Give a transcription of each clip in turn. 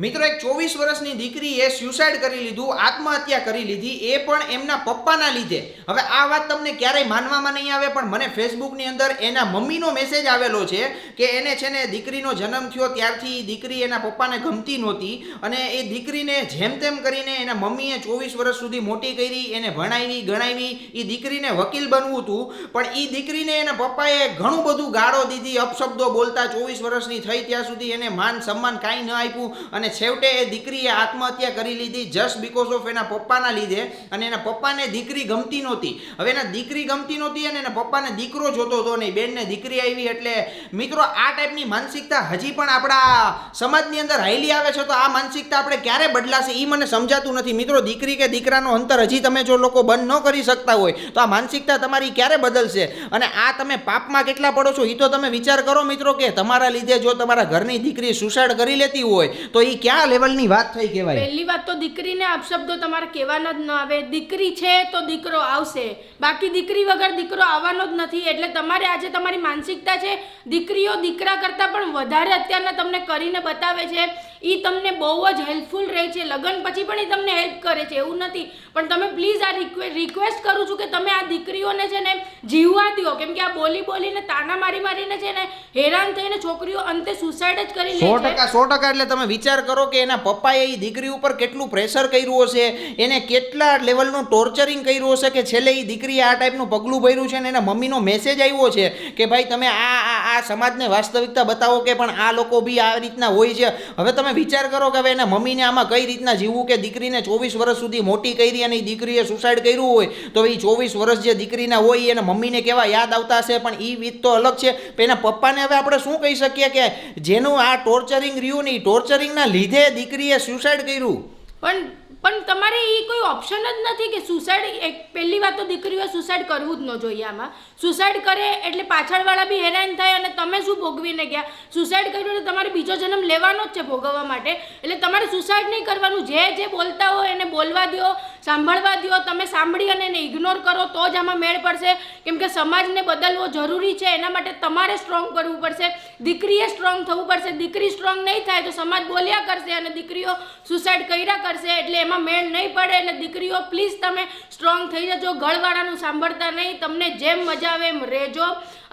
મિત્રો, એક ચોવીસ વર્ષની દીકરીએ સ્યુસાઇડ કરી લીધું, આત્મહત્યા કરી લીધી, એ પણ એમના પપ્પાના લીધે. હવે આ વાત તમને ક્યારેય માનવામાં નહીં આવે, પણ મને ફેસબુકની અંદર એના મમ્મીનો મેસેજ આવેલો છે કે એને છે ને દીકરીનો જન્મ થયો, ત્યારથી દીકરી એના પપ્પાને ગમતી નહોતી અને એ દીકરીને જેમ તેમ કરીને એના મમ્મીએ ચોવીસ વર્ષ સુધી મોટી કરી, એને ભણાવી, ગણાવી એ દીકરીને વકીલ બનવું હતું. પણ એ દીકરીને એના પપ્પાએ ઘણું બધું ગાળો દીધી, અપશબ્દો બોલતા ચોવીસ વર્ષની થઈ, ત્યાં સુધી એને માન સન્માન કાંઈ ન આપ્યું અને છેવટે એ દીકરીએ આત્મહત્યા કરી લીધી જસ્ટ બિકોઝ ઓફ એના પપ્પાના લીધે અને એના પપ્પાને દીકરી ગમતી નહોતી. હવે એના દીકરી ગમતી નહોતી અને એના પપ્પાને દીકરો જોતો હતો નહીં બેનને દીકરી આવી એટલે મિત્રો આ ટાઈપની માનસિકતા હજી પણ આપણા સમાજની અંદર હાઈલી આવે છે તો આ માનસિકતા આપણે ક્યારે બદલાશે એ મને સમજાતું નથી. મિત્રો, દીકરી કે દીકરાનો અંતર હજી તમે જો લોકો બંધ ન કરી શકતા હોય તો આ માનસિકતા તમારી ક્યારે બદલશે? અને આ તમે પાપમાં કેટલા પડો છો એ તો તમે વિચાર કરો મિત્રો કે તમારા લીધે જો તમારા ઘરની દીકરી સુસાઇડ કરી લેતી હોય તો એ ક્યાં લેવલની વાત થઈ કહેવાય? પહેલી વાત તો દીકરીને અપશબ્દો તમારે કહેવાના જ ન આવે. દીકરી છે તો દીકરો આવશે. બાકી દીકરી વગર દીકરો આવવાનો જ નથી. એટલે તમારે આજે તમારી માનસિકતા છે. દીકરીઓ દીકરા કરતાં પણ વધારે અત્યારના તમને કરીને બતાવે છે. એ તમને બહુ જ હેલ્પફુલ રહે છે. લગ્ન પછી પણ એ તમને હેલ્પ કરે છે. એવું નથી. પણ તમે પ્લીઝ આ રિક્વેસ્ટ કરું છું કે તમે આ દીકરીઓને છે ને જીવવા દો કેમ કે આ બોલી બોલીને તાના મારી મારીને છે ને હેરાન થઈને છોકરીઓ અંતે સુસાઇડ જ કરી લે સો છે. ટકા સો ટકા એટલે તમે વિચાર કરો કે એના પપ્પાએ એ દીકરી ઉપર કેટલું પ્રેશર કર્યું હશે? એને કેટલા લેવલનું ટોર્ચરિંગ કર્યું હશે કે છેલ્લે એ દીકરીએ આ ટાઈપનું પગલું ભર્યું છે ને એના મમ્મીનો મેસેજ આવ્યો છે કે ભાઈ તમે આ આ આ સમાજને વાસ્તવિકતા બતાવો કે પણ આ લોકો બી આ રીતના હોય છે. હવે તમે વિચાર કરો કે હવે એના મમ્મીને આમાં કઈ રીતના જીવવું કે દીકરીને ચોવીસ વર્ષ સુધી મોટી કરી અને એ દીકરીએ સુસાઇડ કર્યું હોય, તો એ ચોવીસ વર્ષ જે દીકરીના હોય એને મમ્મીને કેવા યાદ આવતા હશે? પણ એ રીત તો અલગ છે. એના પપ્પાને હવે આપણે શું કહી શકીએ કે જેનું આ ટોર્ચરિંગ રહ્યું ને એ ટોર્ચરિંગના લીધે દીકરીએ સુસાઇડ કર્યું? પણ પણ તમારે એ કોઈ ઓપ્શન જ નથી કે સુસાઇડ એક પહેલી વાત તો દીકરીઓએ સુસાઇડ કરવું જ ન જોઈએ આમાં. સુસાઇડ કરે એટલે પાછળવાળા બી હેરાન થાય અને તમે શું ભોગવીને ગયા? સુસાઇડ કર્યું એટલે તમારે બીજો જન્મ લેવાનો જ છે ભોગવવા માટે. એટલે તમારે સુસાઇડ નહીં કરવાનું. જે જે બોલતા હોય એને બોલવા દો સાંભળવા દો તમે સાંભળી અને એને ઇગ્નોર કરો તો જ આમાં મેળ પડશે. કેમ કે સમાજને બદલવો જરૂરી છે એના માટે તમારે સ્ટ્રોંગ કરવું પડશે. દીકરીએ સ્ટ્રોંગ થવું પડશે. દીકરી સ્ટ્રોંગ નહીં થાય તો સમાજ બોલ્યા કરશે અને દીકરીઓ સુસાઇડ કર્યા કરશે એટલે એમાં મેળ નહીં પડે. એટલે દીકરીઓ પ્લીઝ તમે સ્ટ્રોંગ થઈ જજો ગળવાળાનું સાંભળતા નહીં. તમને જેમ મજા આવે એમ રહેજો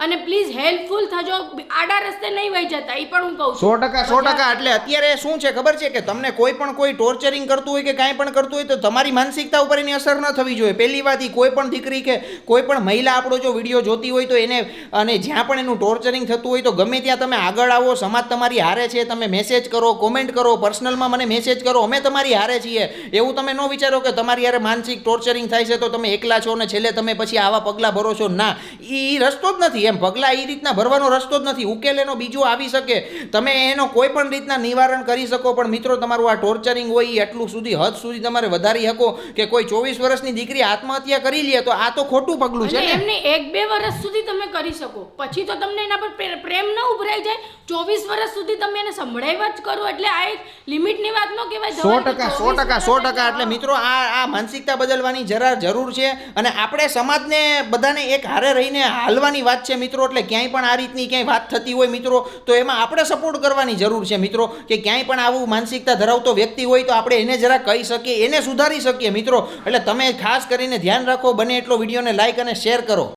અને પ્લીઝ હેલ્પફુલ થજો. આડા રસ્તે નહીં વહી જતા એ પણ હું કહું સો ટકા સો ટકા. એટલે અત્યારે શું છે ખબર છે કે તમને કોઈ પણ કોઈ ટોર્ચરિંગ કરતું હોય કે કાંઈ પણ કરતું હોય તો તમારી માનસિકતા ઉપર એની અસર ન થવી જોઈએ. પહેલી વાત એ કોઈ પણ દીકરી કે કોઈ પણ મહિલા આપણો જો વીડિયો જોતી હોય તો એને અને જ્યાં પણ એનું ટોર્ચરિંગ થતું હોય તો ગમે ત્યાં તમે આગળ આવો, સમાજ તમારી હારે છે, તમે મેસેજ કરો કોમેન્ટ કરો પર્સનલમાં મને મેસેજ કરો, અમે તમારી હારે છીએ. એવું તમે ન વિચારો કે તમારી હારે માનસિક ટોર્ચરિંગ થાય છે તો તમે એકલા છો ને છેલ્લે તમે પછી આવા પગલાં ભરો છો. ના એ રસ્તો જ નથી. એમ પગલાં એ રીતના ભરવાનો રસ્તો જ નથી. ઉકેલ એનો બીજો આવી શકે. તમે એનો કોઈ પણ રીતના નિવારણ કરી શકો, પણ મિત્રો, તમારું આ ટોર્ચરિંગ હોય એ એટલું સુધી હદ સુધી તમારે વધારી શકો. કે કોઈ ચોવીસ વર્ષની દીકરી આત્મહત્યા કરી લે તો આ તો ખોટું પગલું છે એમને એક બે વર્ષ સુધી તમે કરી શકો. પછી તો તમને એના પર પ્રેમ ન ઉભરાઈ જાય. ચોવીસ વર્ષ સુધી તમે એને સંભળાવ્યા જ કરો એટલે આ એક લિમિટની વાત ન કહેવાય. સો ટકા સો ટકા સો ટકા. એટલે મિત્રો આ આ માનસિકતા બદલવાની જરા જરૂર છે અને આપણે સમાજને બધાને એક હારે રહીને હાલવાની વાત છે મિત્રો એટલે ક્યાંય પણ આ રીતની ક્યાંય વાત થતી હોય મિત્રો તો એમાં આપણે સપોર્ટ કરવાની જરૂર છે મિત્રો કે ક્યાંય પણ આવું માનસિકતા ધરાવતો વ્યક્તિ હોય તો આપણે એને જરા કહી શકીએ એને સુધારી શકીએ મિત્રો. એટલે તમે ખાસ કરીને ધ્યાન રાખો બને એટલો વિડીયોને લાઈક અને શેર કરો.